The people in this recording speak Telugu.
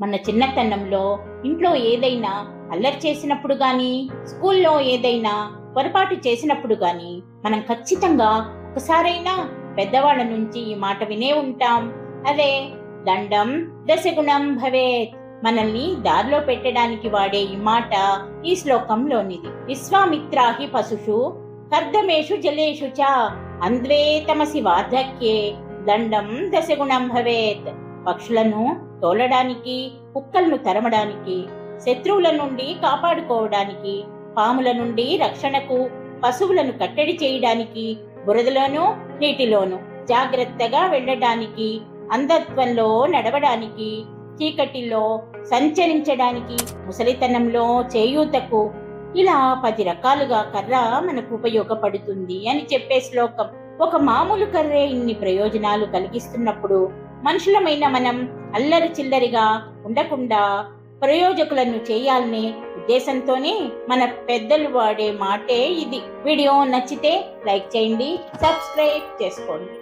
మన చిన్నతనంలో ఇంట్లో ఏదైనా అల్లరి చేసినప్పుడు గాని స్కూల్లో ఏదైనా పొరపాటు చేసినప్పుడు గాని మనం ఖచ్చితంగా ఒకసారైనా పెద్దవాళ్ళ నుంచి ఈ మాట వినే ఉంటాం. అదే దండం దశగుణం భవేత్ మనల్ని దారిలో పెట్టడానికి వాడే ఈ మాట ఈ శ్లోకంలోనిది. విశ్వామిత్రాహి పశుషు కర్దమేషు జలేషు చ అంద్వే తమసి వార్ధక్యే దండం దశగుణం భవేత్ పక్షులను తోలడానికి కుక్కలను తరమడానికి శత్రువుల నుండి కాపాడుకోవడానికి పాముల నుండి రక్షణకు పశువులను కట్టడి చేయడానికి బురదలోనూ నీటిలోనూ జాగ్రత్తగా వెళ్ళడానికి అంధత్వంలో నడవడానికి చీకటిలో సంచరించడానికి ముసలితనంలో చేయూతకు ఇలా పది రకాలుగా కర్ర మనకు ఉపయోగపడుతుంది అని చెప్పే శ్లోకం. ఒక మామూలు కర్రే ఇన్ని ప్రయోజనాలు కలిగిస్తున్నప్పుడు మనుషులమైన మనం అల్లరి చిల్లరిగా ఉండకుండా ప్రయోజకులను చేయాలనే ఉద్దేశంతోనే మన పెద్దలు వాడే మాటే ఇది. వీడియో నచ్చితే లైక్ చేయండి సబ్స్క్రైబ్ చేసుకోండి.